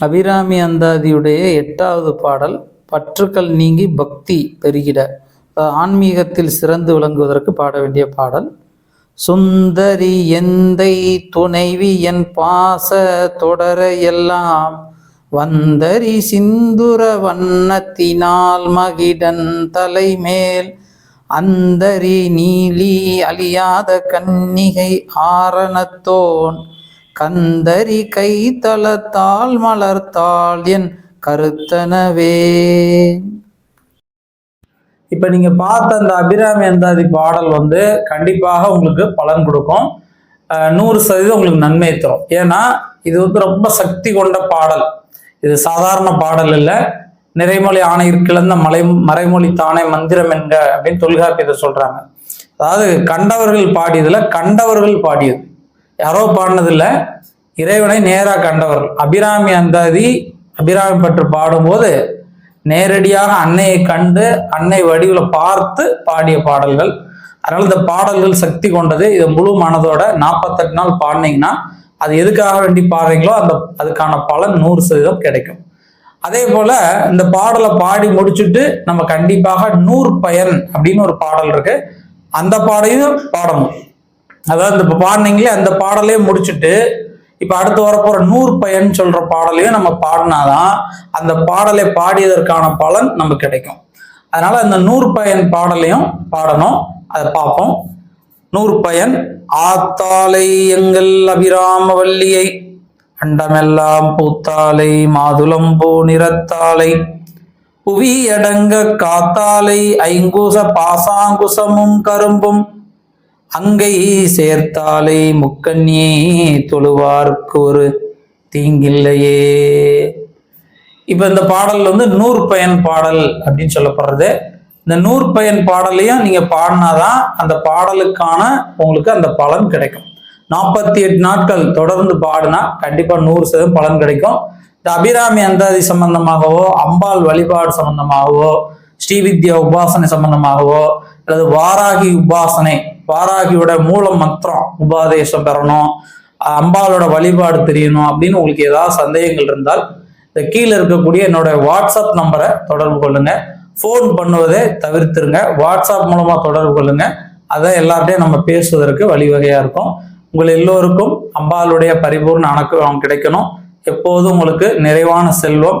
அபிராமி அந்தாதியுடைய எட்டாவது பாடல் பற்றுக்கள் நீங்கி பக்தி பெருகிட ஆன்மீகத்தில் சிறந்து விளங்குவதற்கு பாட வேண்டிய பாடல். சுந்தரி எந்தை துணைவி என் பாச தொடர எல்லாம் வந்தரி சிந்துர வண்ணத்தினால் மகிடன் தலைமேல் அந்தரி நீலி அழியாத கன்னிகை ஆரணத்தோன் கந்தரி கைத்தளத்தால் மலர்த்தாள் என் கருத்தனவே. இப்போ நீங்கள் பார்த்த அந்த அபிராமி அந்தாதி பாடல் வந்து கண்டிப்பாக உங்களுக்கு பலன் கொடுக்கும். நூறு சதவீதம் உங்களுக்கு நன்மை தரும். ஏன்னா இது வந்து ரொம்ப சக்தி கொண்ட பாடல். இது சாதாரண பாடல் இல்லை. நிறைமொழி ஆணையர் கிளந்த மலை மறைமொழி தானே மந்திரம் என்க அப்படின்னு தொல்காப்பியத்தை சொல்றாங்க. அதாவது கண்டவர்கள் பாடியதுல கண்டவர்கள் பாடியது. யாரோ பாடினதில்லை. இறைவனை நேராக கண்டவர்கள் அபிராமி அந்தாதி அபிராமி பற்று பாடும்போது நேரடியாக அன்னையை கண்டு அன்னை வடிவில் பார்த்து பாடிய பாடல்கள். அதனால் இந்த பாடல்கள் சக்தி கொண்டது. இதை முழு மனதோட நாற்பத்தெட்டு நாள் பாடினீங்கன்னா அது எதுக்காக வேண்டி பாடுறீங்களோ அந்த அதுக்கான பலன் நூறு சதவீதம் கிடைக்கும். அதே போல இந்த பாடலை பாடி முடிச்சுட்டு நம்ம கண்டிப்பாக நூறு பயன் அப்படின்னு ஒரு பாடல் இருக்கு. அந்த பாடையும் பாடணும். அதாவது இந்த பாடினீங்களே அந்த பாடலையும் முடிச்சுட்டு இப்ப அடுத்து வரப்போற நூறு பயன் சொல்ற பாடலையும் நம்ம பாடினாதான் அந்த பாடலை பாடியதற்கான பலன் நமக்கு கிடைக்கும். அதனால அந்த நூறு பயன் பாடலையும் பாடணும். அதை பார்ப்போம். நூறு பயன் ஆத்தாலை எங்கள் அபிராம வள்ளியை அண்டமெல்லாம் பூத்தாலை மாதுளம்பூ நிறத்தாலை புவி அடங்க காத்தாலை ஐங்குச பாசாங்குசமும் கரும்பும் அங்கை சேர்த்தாலை முக்கண்ணியே தொழுவார்க்கு ஒரு தீங்கில்லையே. இப்ப இந்த பாடல் வந்து நூற்பயன் பாடல் அப்படின்னு சொல்லப்படுறது. இந்த நூற்பயன் பாடலையும் நீங்க பாடினாதான் அந்த பாடலுக்கான உங்களுக்கு அந்த பலன் கிடைக்கும். நாற்பத்தி எட்டு நாட்கள் தொடர்ந்து பாடினா கண்டிப்பா நூறு சதவீதம் பலன் கிடைக்கும். இந்த அபிராமி அந்தாதி சம்பந்தமாகவோ அம்பாள் வழிபாடு சம்பந்தமாகவோ ஸ்ரீவித்யா உபாசனை சம்பந்தமாகவோ அல்லது வாராகி உபாசனை வாராகியோட மூல மந்திரம் உபாதேசம் பெறணும் அம்பாலோட வழிபாடு தெரியணும் அப்படின்னு உங்களுக்கு ஏதாவது சந்தேகங்கள் இருந்தால் இந்த கீழே இருக்கக்கூடிய என்னோட வாட்ஸ்அப் நம்பரை தொடர்பு கொள்ளுங்க. ஃபோன் பண்ணுவதை தவிர்த்துருங்க. வாட்ஸ்அப் மூலமா தொடர்பு கொள்ளுங்க. அதை எல்லார்ட்டையும் நம்ம பேசுவதற்கு வழிவகையா இருக்கும். உங்கள் எல்லோருக்கும் அம்பாளுடைய பரிபூர்ண அனுக்கிரகம் கிடைக்கணும். எப்போதும் உங்களுக்கு நிறைவான செல்வம்